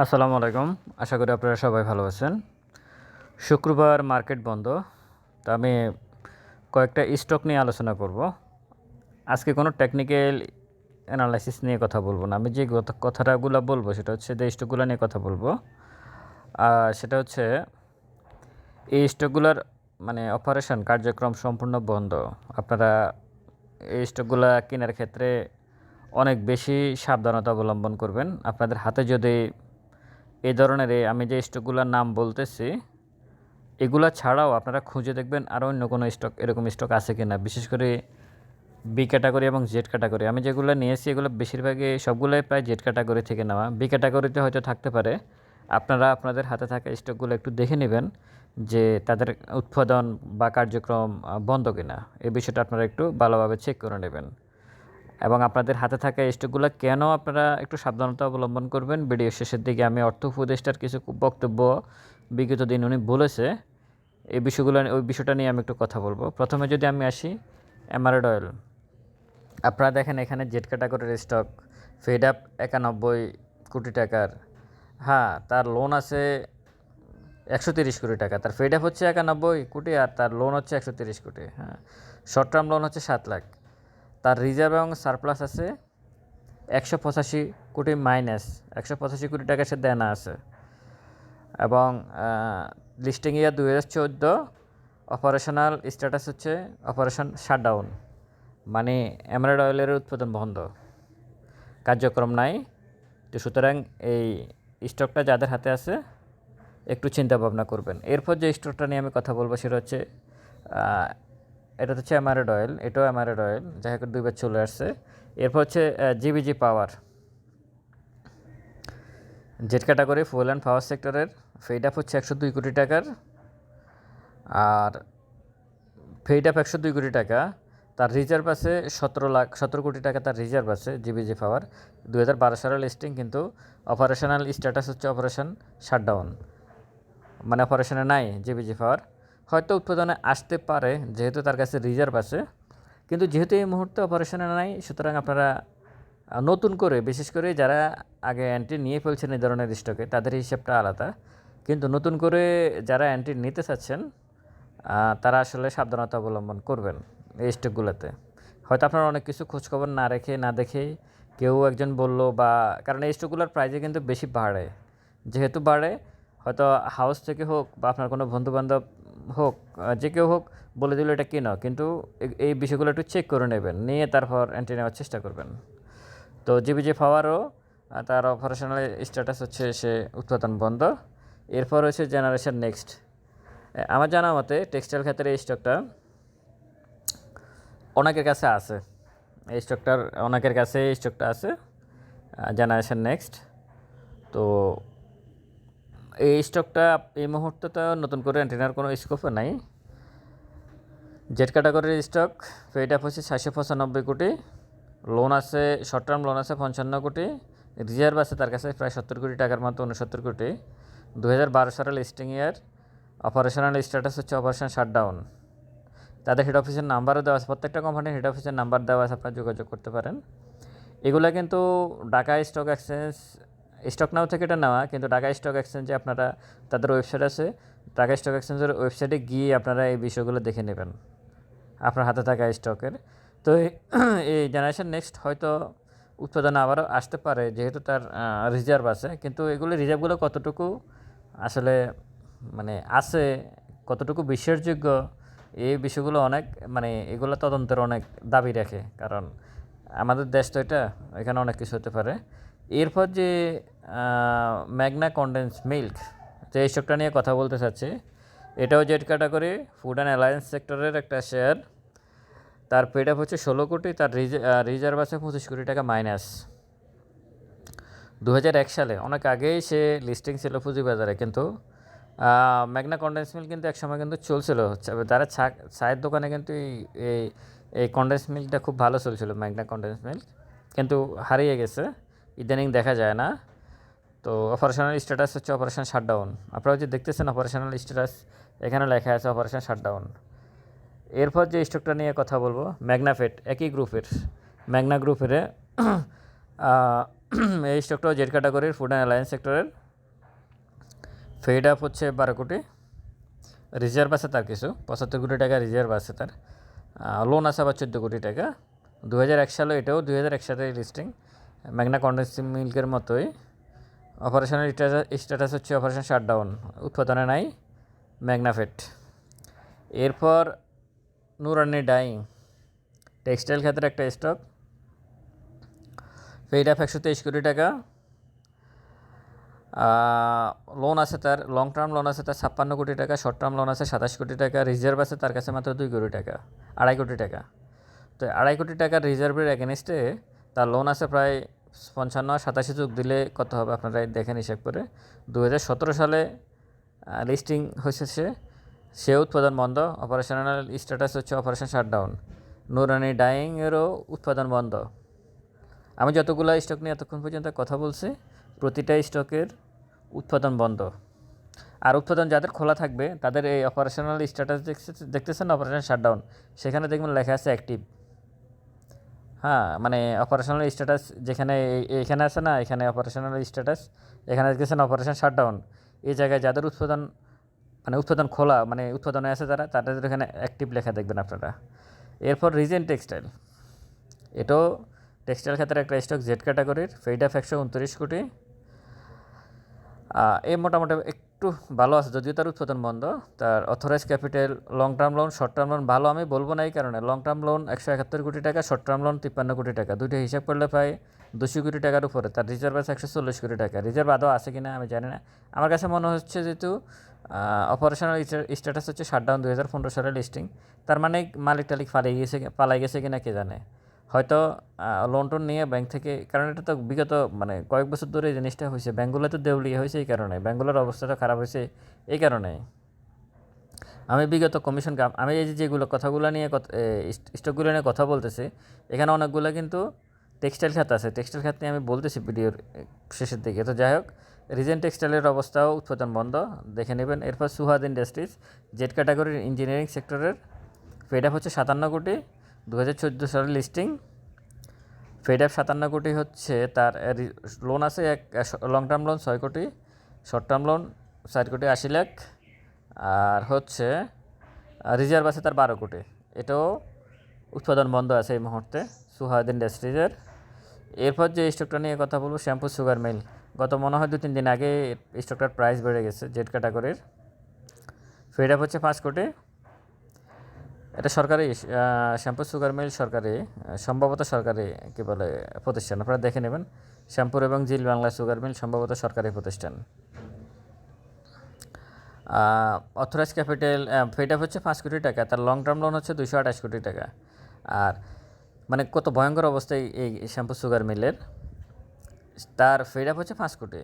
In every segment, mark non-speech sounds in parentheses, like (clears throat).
আসসালামু আলাইকুম। আশা করি আপনারা সবাই ভালো আছেন। শুক্রবার মার্কেট বন্ধ, তো আমি কয়েকটা স্টক নিয়ে আলোচনা করব। আজকে কোনো টেকনিক্যাল অ্যানালাইসিস নিয়ে কথা বলব না। আমি যে কথা- কথাটাগুলো বলব, সেটা হচ্ছে যে স্টকগুলো নিয়ে কথা বলব। আর সেটা হচ্ছে, এই স্টকগুলোর মানে অপারেশন কার্যক্রম সম্পূর্ণ বন্ধ। আপনারা এই স্টকগুলো কেনার ক্ষেত্রে অনেক বেশি সাবধানতা অবলম্বন করবেন। আপনাদের হাতে যদি এই ধরনের আমি যে স্টকগুলোর নাম বলতেছি, এগুলা ছাড়াও আপনারা খুঁজে দেখবেন আরও অন্য কোনো স্টক, এরকম স্টক আছে কি না বিশেষ করে বি ক্যাটাগরি এবং জেড ক্যাটাগরি আমি যেগুলো নিয়েছি, এগুলো বেশিরভাগই সবগুলোই প্রায় জেড ক্যাটাগরি থেকে নেওয়া। বি ক্যাটাগরিতে হয়তো থাকতে পারে। আপনারা আপনাদের হাতে থাকা স্টকগুলো একটু দেখে নেবেন যে তাদের উৎপাদন বা কার্যক্রম বন্ধ কিনা। এই বিষয়টা আপনারা একটু ভালোভাবে চেক করে নেবেন। এবং আপনাদের হাতে থাকা স্টকগুলো কেন আপনারা একটু সাবধানতা অবলম্বন করবেন? ভিডিও শেষের দিকে আমি অর্থ উপদেষ্টার কিছু বক্তব্য বিগত দিন উনি বলেছে। এই বিষয়গুলো ওই বিষয়টা নিয়ে আমি একটু কথা বলব। প্রথমে যদি আমি আসি এমারেড অয়েল আপনারা দেখেন এখানে জেট ক্যাটাগরির স্টক, ফেড আপ একানব্বই কোটি টাকার। হ্যাঁ তার লোন আছে একশো তিরিশ কোটি টাকা। তার ফেড আপ হচ্ছে একানব্বই কোটি আর তার লোন হচ্ছে একশো তিরিশ কোটি। হ্যাঁ শর্ট টার্ম লোন হচ্ছে সাত লাখ। তার রিজার্ভ এবং সারপ্লাস আছে একশো পঁচাশি কোটি মাইনাস একশো পঁচাশি কোটি টাকা সে দেনা আছে। এবং লিস্টিং ইয়ার দুই হাজার চোদ্দ অপারেশনাল স্ট্যাটাস হচ্ছে অপারেশন শাটডাউন মানে এমারেড অয়েলের উৎপাদন বন্ধ। কার্যক্রম নাই, তো সুতরাং এই স্টকটা যাদের হাতে আছে, একটু চিন্তা ভাবনা করবেন। এরপর যে স্টকটা নিয়ে আমি কথা বলব সেটা হচ্ছে এটা হচ্ছে অ্যামারেড অয়েল, এটাও অ্যামারেড অয়েল, যাই হোক দুইবার চলে আসছে। এরপর হচ্ছে GBG power. Z category fuel and power সেক্টরের ফেড আপ হচ্ছে একশো দুই কোটি টাকার। আর ফেড আপ একশো দুই কোটি টাকা, তার রিজার্ভ আছে সতেরো লাখ, সতেরো কোটি টাকা তার রিজার্ভ আছে জিবিজি পাওয়ার। দু হাজার বারো সালের লিস্টিং কিন্তু অপারেশনাল স্ট্যাটাস হচ্ছে অপারেশন শাটডাউন মানে অপারেশনে নাই জিবিজি পাওয়ার। হয়তো উৎপাদনে আসতে পারে, যেহেতু তার কাছে রিজার্ভ আছে। কিন্তু যেহেতু এই মুহূর্তে অপারেশনে নাই, সুতরাং আপনারা নতুন করে, বিশেষ করে যারা আগে অ্যান্টি নিয়ে ফেলছেন এই ধরনের স্টকে তাদের হিসাবটা আলাদা। কিন্তু নতুন করে যারা অ্যান্টি নিতে চাচ্ছেন তারা আসলে সাবধানতা অবলম্বন করবেন এই স্টকগুলোতে হয়তো আপনারা অনেক কিছু খোঁজখবর না রেখে, না দেখে কেউ একজন বলল বা, কারণ এই স্টকগুলোর প্রাইজে কিন্তু বেশি বাড়ে। যেহেতু বাড়ে, হয়তো হাউস থেকে হোক বা আপনার কোনো বন্ধুবান্ধব হোক যে কেউ হোক বলে দিল এটা কেন, কিন্তু এই বিষয়গুলো একটু চেক করে নেবেন, নিয়ে তারপর এন্ট্রি নেওয়ার চেষ্টা করবেন। তো জিবিজি পাওয়ারও তার অপারেশনাল স্ট্যাটাস হচ্ছে সে উৎপাদন বন্ধ। এরপর হচ্ছে জেনারেশন নেক্সট আমার জানা মতে টেক্সটাইল ক্ষেত্রে এই স্টকটা অনেকের কাছে আছে। এই স্টকটার অনেকের কাছে এই স্টকটা আছে জেনারেশন নেক্সট তো এই স্টকটা এই মুহূর্তে তো নতুন করে অ্যান্টেনার কোনো স্কোপও নাই। জেড ক্যাটাগরির স্টক পেড আপ হচ্ছে ছয়শো পঁচানব্বই কোটি। লোন আছে শর্ট টার্ম লোন আছে পঞ্চান্ন কোটি। রিজার্ভ আছে তার কাছে প্রায় সত্তর কোটি টাকার মতো উনসত্তর কোটি। দু হাজার বারো সালের লিস্টিং ইয়ার অপারেশনাল স্ট্যাটাস হচ্ছে অপারেশন শাটডাউন তাদের হেড অফিসের নাম্বারও দেওয়া আছে, প্রত্যেকটা কোম্পানির হেড অফিসের নাম্বার দেওয়া আছে, আপনারা যোগাযোগ করতে পারেন। এগুলো কিন্তু Dhaka stock exchange stock now থেকে এটা নেওয়া, কিন্তু ঢাকা স্টক এক্সচেঞ্জে আপনারা, তাদের ওয়েবসাইট আছে, ঢাকা স্টক এক্সচেঞ্জের ওয়েবসাইটে গিয়ে আপনারা এই বিষয়গুলো দেখে নেবেন, আপনার হাতে থাকা স্টকের। তো এই- (clears throat) জেনারেশন নেক্সট হয়তো উৎপাদন আবারও আসতে পারে, যেহেতু তার রিজার্ভ আছে, কিন্তু এগুলো রিজার্ভগুলো কতটুকু আসলে মানে আছে, কতটুকু বিশ্বাসযোগ্য, এই বিষয়গুলো অনেক মানে এগুলো তদন্তের অনেক দাবি রাখে, কারণ আমাদের দেশ তো এটা, এখানে অনেক কিছু হতে পারে। এরপর যে ম্যাগনা কন্ডেন্স মিল্ক, যে এই স্টকটা নিয়ে কথা বলতে চাচ্ছি, এটাও Z category food and alliance সেক্টরের একটা শেয়ার তার পেড আপ হচ্ছে ষোলো কোটি, তার রিজার্ভ আছে পঁচিশ কোটি টাকা মাইনাস দু এক সালে, অনেক আগেই সে লিস্টিং ছিল পুঁজি বাজারে কিন্তু ম্যাগনা কন্ডেন্স মিল কিন্তু একসময় কিন্তু চলছিল। তারা চায়ের দোকানে কিন্তু এই এই এই কন্ডেন্স মিল্কটা খুব ভালো চলছিল, ম্যাগনা কন্ডেন্স মিল্ক। কিন্তু হারিয়ে গেছে। ইদানিং দেখা যায় না। তো অপারেশনাল স্ট্যাটাস হচ্ছে অপারেশন শাটডাউন আপনারা যে দেখতেছেন অপারেশনাল স্ট্যাটাস এখানে লেখা আছে অপারেশন শাটডাউন এরপর যে স্টকটা নিয়ে কথা বলব ম্যাগনাফেট একই গ্রুপের ম্যাগনা গ্রুপের এই স্টকটাও জেড ক্যাটাগরির ফুড অ্যান্ড অ্যালায়েন্স সেক্টরের ফেড আপ হচ্ছে বারো কোটি। রিজার্ভ আছে তার কিছু, পঁচাত্তর কোটি টাকা রিজার্ভ আছে তার। লোন আছে আবার চোদ্দ কোটি টাকা। দু হাজার এক সালে এটাও দু হাজার এক সালে লিস্টিং ম্যাগনা কন্ডেন্সিং মিল্কের মতোই। অপারেশনের স্ট্যাটাস হচ্ছে অপারেশন শাটডাউন, উৎপাদনে নাই ম্যাগনাফেট এরপর নুরানি ডাইং, টেক্সটাইল খাতের একটা স্টক। পেইড আপ একশো তেইশ কোটি টাকা। লোন আছে তার লং টার্ম লোন আছে তার ছাপ্পান্ন কোটি টাকা শর্ট টার্ম লোন আছে সাতাশ কোটি টাকা রিজার্ভ আছে তার কাছে মাত্র দুই কোটি টাকা, আড়াই কোটি টাকা। তো আড়াই কোটি টাকার রিজার্ভের এগেনস্টে তার লোন আছে প্রায় পঞ্চান্ন, সাতাশি যোগ দিলে কত হবে আপনারা দেখেন হিসাব করে। দু হাজার সতেরো সালে লিস্টিং হয়েছে সে সে উৎপাদন বন্ধ অপারেশনাল স্ট্যাটাস হচ্ছে অপারেশন শাটডাউন নুরানি ডাইংয়েরও উৎপাদন বন্ধ। আমি যতগুলো স্টক নিয়ে এতক্ষণ পর্যন্ত কথা বলছি, প্রতিটা স্টকের উৎপাদন বন্ধ। আর উৎপাদন যাদের খোলা থাকবে, তাদের এই অপারেশনাল স্ট্যাটাস দেখতেছেন অপারেশন শাটডাউন সেখানে দেখবেন লেখা আছে অ্যাক্টিভ হ্যাঁ মানে অপারেশনাল স্ট্যাটাস যেখানে এখানে আছে না, এখানে অপারেশনাল স্ট্যাটাস এখানে দেখতেছেন অপারেশন শাটডাউন এই জায়গায় যাদের উৎপাদন মানে উৎপাদন খোলা মানে উৎপাদনে আছে যারা, তাদের এখানে অ্যাক্টিভ লেখা দেখবেন আপনারা। এরপর রিজেন টেক্সটাইল এটাও টেক্সটাইল খাতের একটা স্টক জেড ক্যাটাগরির ফেড অফ একশো উনত্রিশ কোটি। এই মোটামুটি একটু ভালো আছে, যদিও তার উৎপাদন বন্ধ। তার authorise capital long term loan short term loan ভালো আমি বলব না এই কারণে। লং টার্ম লোন একশো একাত্তর কোটি টাকা শর্ট টার্ম লোন তিপ্পান্ন কোটি টাকা। দুইটা হিসাব করলে প্রায় দুশো কোটি টাকার উপরে। তার রিজার্ভ আছে একশো চল্লিশ কোটি টাকা। রিজার্ভ আদৌ আছে কিনা আমি জানি না। আমার কাছে মনে হচ্ছে যেহেতু অপারেশনাল স্ট্যাটাস হচ্ছে শাটডাউন দুই হাজার পনেরো সালের লিস্টিং তার মানে মালিক টালিক পালিয়ে গেছে, পালাই গেছে কিনা কে জানে। হয়তো লোন টোন নিয়ে ব্যাংক থেকে, কারণ এটা তো বিগত মানে কয়েক বছর ধরে এই জিনিসটা হয়েছে ব্যাঙ্কগুলো তো দেউলিয়া হয়েছে এই কারণে। ব্যাঙ্কগুলোর অবস্থাটা খারাপ হয়েছে এই কারণে। আমি বিগত কমিশন কাম- আমি এই যেগুলো কথাগুলো নিয়ে স্টকগুলো নিয়ে কথা বলতেছি, এখানে অনেকগুলো কিন্তু টেক্সটাইল খাত আছে। টেক্সটাইল খাত নিয়ে আমি বলতেছি ভিডিওর শেষের দিকে। তো যাই হোক রিজেন্ট টেক্সটাইলের অবস্থাও উৎপাদন বন্ধ, দেখে নেবেন। এরপর সুহাদ ইন্ডাস্ট্রিজ জেড ক্যাটাগরির ইঞ্জিনিয়ারিং সেক্টরের ফেড আপ হচ্ছে সাতান্ন কোটি। দু হাজার চোদ্দ সালের লিস্টিং ফেড আপ সাতান্ন কোটি হচ্ছে তার লোন আছে এক লং টার্ম লোন ছয় কোটি শর্ট টার্ম লোন চার কোটি আশি লাখ, আর হচ্ছে রিজার্ভ আছে তার বারো কোটি। এটাও উৎপাদন বন্ধ আছে এই মুহূর্তে সুহাদ ইন্ডাস্ট্রিজের এরপর যে স্টকটা নিয়ে কথা বলব, শ্যাম্পু সুগার মিল গত মনে হয় দু তিন দিন আগে স্টকটার প্রাইস বেড়ে গেছে জেড ক্যাটাগরির ফেড আপ হচ্ছে পাঁচ কোটি এটা সরকারি শ্যাম্পু সুগার মিল সরকারি সম্ভবত সরকারি, কী বলে, প্রতিষ্ঠান। আপনারা দেখে নেবেন। শ্যাম্পুর এবং জিল বাংলা সুগার মিল সম্ভবত সরকারি প্রতিষ্ঠান। অথরাইজ ক্যাপিটাল ফেড আপ হচ্ছে পাঁচ কোটি টাকা। তার লং টার্ম লোন হচ্ছে দুশো আঠাশ কোটি টাকা। আর মানে কত ভয়ঙ্কর অবস্থায় এই শ্যাম্পু সুগার মিলের। তার ফেড আপ হচ্ছে পাঁচ কোটি।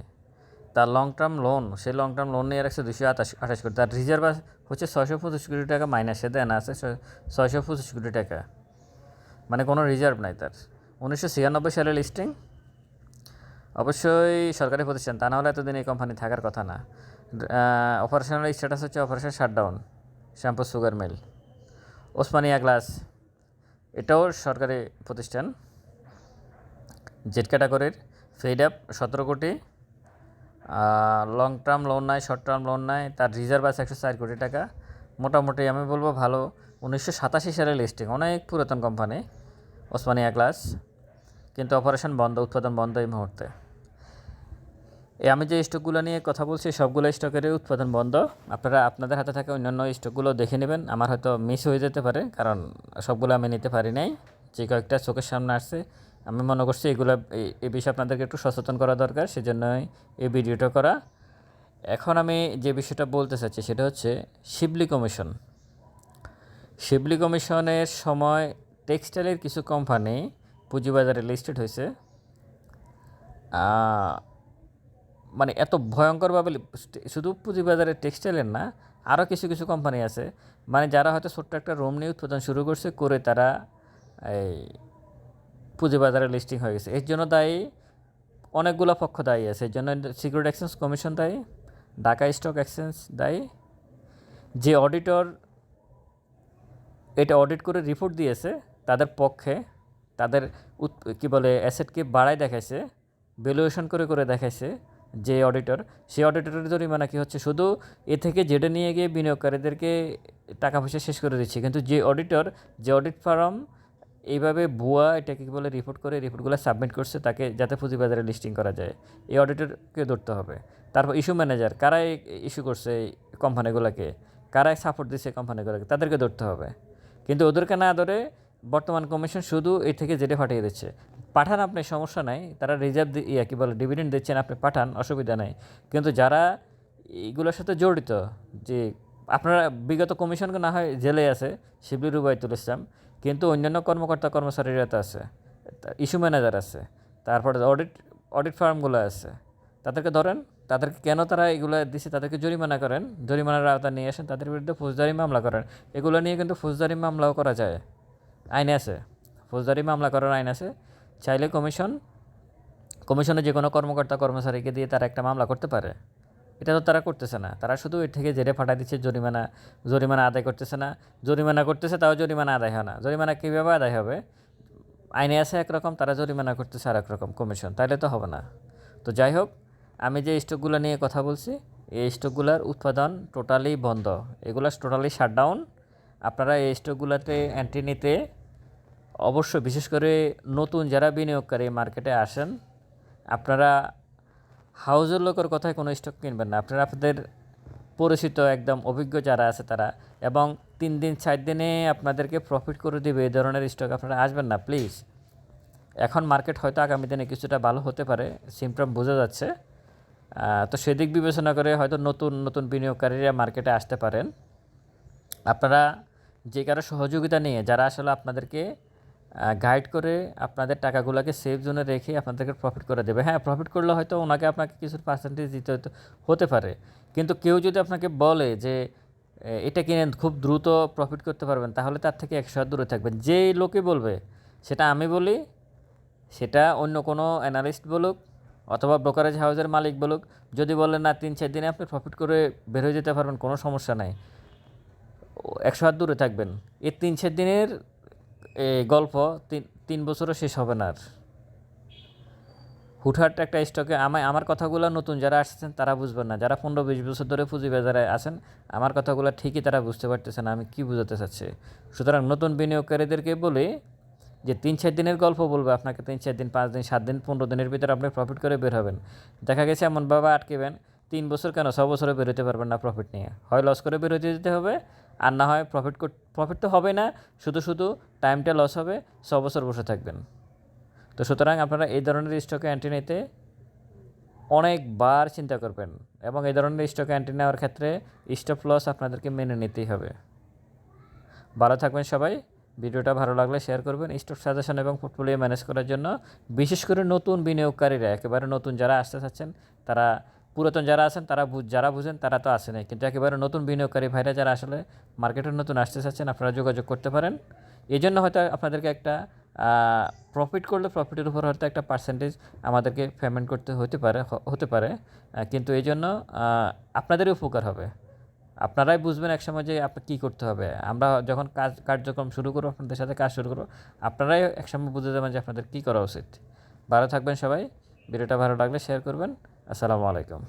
তার লং টার্ম লোন সেই লং টার্ম লোন নিয়ে রাখছে দুশো আঠাশ আঠাশ কোটি। তার রিজার্ভ হচ্ছে ছয়শো পঁচিশ কোটি টাকা মাইনাসে দেন, আছে ছয়শো পঁচিশ কোটি টাকা। মানে কোনো রিজার্ভ নাই তার। উনিশশো ছিয়ানব্বই সালে লিস্টিং অবশ্যই সরকারি প্রতিষ্ঠান, তা না নাহলে এতদিন এই কোম্পানি থাকার কথা না। অপারেশনাল স্ট্যাটাস হচ্ছে operation shutdown Shyampur sugar mill Osmania glass এটাও সরকারি প্রতিষ্ঠান। জেট ক্যাটাগরির ফেড আপ সতেরো কোটি। লং টার্ম লোন নাই শর্ট টার্ম লোন নাই, তার রিজার্ভ আছে একশো চার কোটি টাকা। মোটামুটি আমি বলব ভালো, উনিশশো সাতাশি সালে লিস্টিং অনেক পুরাতন কোম্পানি ওসমানিয়া গ্লাস কিন্তু অপারেশন বন্ধ, উৎপাদন বন্ধ এই মুহূর্তে। এই আমি যে স্টকগুলো নিয়ে কথা বলছি, সবগুলো স্টকেরই উৎপাদন বন্ধ। আপনারা, আপনাদের হাতে থাকা অন্যান্য স্টকগুলো দেখে নেবেন। আমার হয়তো মিস হয়ে যেতে পারে, কারণ সবগুলো আমি নিতে পারি নাই। যে কয়েকটা চোখের সামনে আসছে আমি মনে করছি এগুলো এই- এই বিষয়ে আপনাদেরকে একটু সচেতন করা দরকার, সেজন্যই এই ভিডিওটা করা। এখন আমি যে বিষয়টা বলতে চাচ্ছি সেটা হচ্ছে শিবলি কমিশন। শিবলি কমিশনের সময় টেক্সটাইলের কিছু কোম্পানি পুঁজিবাজারে লিস্টেড হয়েছে। মানে এত ভয়ঙ্করভাবে শুধু পুঁজিবাজারে টেক্সটাইলের না আরও কিছু কিছু কোম্পানি আছে। মানে যারা হয়তো ছোট্ট একটা রুম নিয়ে উৎপাদন শুরু করছে, করে তারা এই পুঁজিবাজারে লিস্টিং হয়ে গেছে। এর জন্য দায়ী, অনেকগুলো পক্ষ দায়ী আছে। এর জন্য সিকিউরিটি এক্সচেঞ্জ কমিশন দায়ী ঢাকা স্টক এক্সচেঞ্জ দায়ী। যে অডিটর এটা অডিট করে রিপোর্ট দিয়েছে, তাদের পক্ষে তাদের কি বলে অ্যাসেটকে বাড়ায় দেখাইছে ভ্যালুয়েশন করে করে দেখাইছে যে অডিটর সেই অডিটরের জরিমানা কি হচ্ছে? শুধু এ থেকে যেটা নিয়ে গিয়ে বিনিয়োগকারীদেরকে টাকা পয়সা শেষ করে দিচ্ছে। কিন্তু যে অডিটর যে অডিট ফার্ম এইভাবে ভুয়া এটাকে কি বলে রিপোর্ট করে রিপোর্টগুলো সাবমিট করছে, তাকে যাতে পুঁজিবাজারে লিস্টিং করা যায়। এই অডিটরকে ধরতে হবে। তারপর ইস্যু ম্যানেজার কারাই ইস্যু করছে কোম্পানিগুলোকে কারাই সাপোর্ট দিচ্ছে কোম্পানিগুলোকে তাদেরকে ধরতে হবে। কিন্তু ওদেরকে না ধরে বর্তমান কমিশন শুধু এই থেকে জেটে পাঠিয়ে দিচ্ছে। পাঠান আপনি, সমস্যা নাই। তারা রিজার্ভ ইয়া কী বলে ডিভিডেন্ড দিচ্ছেন, আপনি পাঠান, অসুবিধা নাই। কিন্তু যারা এইগুলোর সাথে জড়িত, যে আপনারা বিগত কমিশন না হয় জেলে আছে, শিবলি রুবাইতুল ইসলাম কিন্তু অন্যান্য কর্মকর্তা কর্মচারীরা তো আছে ইস্যু ম্যানেজার আছে, তারপরে অডিট অডিট ফার্মগুলো আছে, তাদেরকে ধরেন, তাদেরকে কেন তারা এগুলো দিচ্ছে তাদেরকে জরিমানা করেন, জরিমানার আওতা নিয়ে আসেন, তাদের বিরুদ্ধে ফৌজদারি মামলা করেন, এগুলো নিয়ে কিন্তু ফৌজদারি মামলাও করা যায়, আইন আছে, ফৌজদারি মামলা করার আইন আছে, চাইলে কমিশন, কমিশনে যে কোনো কর্মকর্তা কর্মচারীকে দিয়ে তারা একটা মামলা করতে পারে। এটা তো তারা করতেছে না। তারা শুধু এর থেকে জেরে ফাটা দিচ্ছে জরিমানা জরিমানা আদায় করতেছে না। জরিমানা করতেছে, তাও জরিমানা আদায় হয় না। জরিমানা কীভাবে আদায় হবে? আইনে আছে একরকম, তারা জরিমানা করতেছে আর একরকম কমিশন। তাহলে তো হবে না। তো যাই হোক, আমি যে স্টকগুলো নিয়ে কথা বলছি, এই স্টকগুলোর উৎপাদন টোটালি বন্ধ। এগুলো টোটালি শাটডাউন। আপনারা এই স্টকগুলোতে এন্ট্রি নিতে অবশ্য বিশেষ করে নতুন যারা বিনিয়োগকারী মার্কেটে আসেন, আপনারা হাউজের লোকের কথায় কোনো স্টক কিনবেন না। আপনারা আপনাদের পরিচিত একদম অভিজ্ঞ যারা আছে তারা। এবং তিন দিন, চার দিনে আপনাদেরকে প্রফিট করে দেবে, এই ধরনের স্টক আপনারা আসবেন না প্লিজ এখন মার্কেট হয়তো আগামী দিনে কিছুটা ভালো হতে পারে সিমটম বোঝা যাচ্ছে। তো সেদিক বিবেচনা করে হয়তো নতুন নতুন বিনিয়োগকারীরা মার্কেটে আসতে পারেন। আপনারা যে কারও সহযোগিতা নিয়ে, যারা আসলে আপনাদেরকে গাইড করে আপনাদের টাকাগুলোকে সেফ জোনে রেখে আপনাদেরকে প্রফিট করে দেবে। হ্যাঁ প্রফিট করলে হয়তো ওনাকে আপনাকে কিছু পার্সেন্টেজ দিতে হতে পারে। কিন্তু কেউ যদি আপনাকে বলে যে এটা কিনে খুব দ্রুত প্রফিট করতে পারবেন, তাহলে তার থেকে একশো দূরে থাকবেন। যেই লোকে বলবে, সেটা আমি বলি, সেটা অন্য কোনো অ্যানালিস্ট বলুক অথবা ব্রোকারেজ হাউসের মালিক বলুক, যদি বলেন না, তিন, চার দিনে আপনি প্রফিট করে বের হয়ে যেতে পারবেন, কোনো সমস্যা নাই। একশো হাত দূরে থাকবেন। এই তিন, চার দিনের গল্প তিন বছরও শেষ হবে না আর। হুটহাট একটা স্টকে আমার আমার কথাগুলো নতুন যারা আসছেন তারা বুঝবেন না। যারা পনেরো বিশ বছর ধরে পুঁজি বাজারে আছেন, আমার কথাগুলো ঠিকই তারা বুঝতে পারতেছে না আমি কি বোঝাতে চাচ্ছি। সুতরাং নতুন বিনিয়োগকারীদেরকে বলি যে তিন, চার দিনের গল্প বলবে, আপনাকে তিন, চার দিন, পাঁচ দিন, সাত দিন, পনেরো দিনের ভিতরে আপনি প্রফিট করে বের হবেন। দেখা গেছে এমন বাবা আটকেবেন, তিন বছর কেন, ছ বছরে বেরোতে পারবেন না প্রফিট নিয়ে। হয় লস করে বেরোতে যেতে হবে আর না হয় প্রফিট প্রফিট তো হবে না, শুধু শুধু টাইমটা লস হবে, ছ বছর বসে থাকবেন। তো সুতরাং আপনারা এই ধরনের স্টকে অ্যান্টি নিতে অনেকবার চিন্তা করবেন এবং এই ধরনের স্টকে অ্যান্টি নেওয়ার ক্ষেত্রে স্টপ লস আপনাদেরকে মেনে নিতেই হবে। ভালো থাকবেন সবাই, ভিডিওটা ভালো লাগলে শেয়ার করবেন স্টক সাজেশন এবং পোর্টফোলিও ম্যানেজ করার জন্য বিশেষ করে নতুন বিনিয়োগকারীরা, একেবারে নতুন যারা আসতে চাচ্ছেন, তারা পুরাতন যারা আছেন, তারা যারা বুঝেন তারা তো আসেনি। কিন্তু একেবারে নতুন বিনিয়োগকারী ভাইরা যারা আসলে মার্কেটে নতুন আসতে চাচ্ছেন, আপনারা যোগাযোগ করতে পারেন। এই জন্য হয়তো আপনাদেরকে একটা প্রফিট করলে প্রফিটের উপর হয়তো একটা পার্সেন্টেজ আমাদেরকে পেমেন্ট করতে হতে পারে হতে পারে। কিন্তু এই জন্য আপনাদেরই উপকার হবে। আপনারাই বুঝবেন একসময় যে আপনার কী করতে হবে। আমরা যখন কাজ, কার্যক্রম শুরু করব, আপনাদের সাথে কাজ শুরু করব, আপনারাই একসময় বুঝে যাবেন যে আপনাদের কী করা উচিত। ভালো থাকবেন সবাই। ভিডিওটা ভালো লাগলে শেয়ার করবেন। আসসালামু আলাইকুম।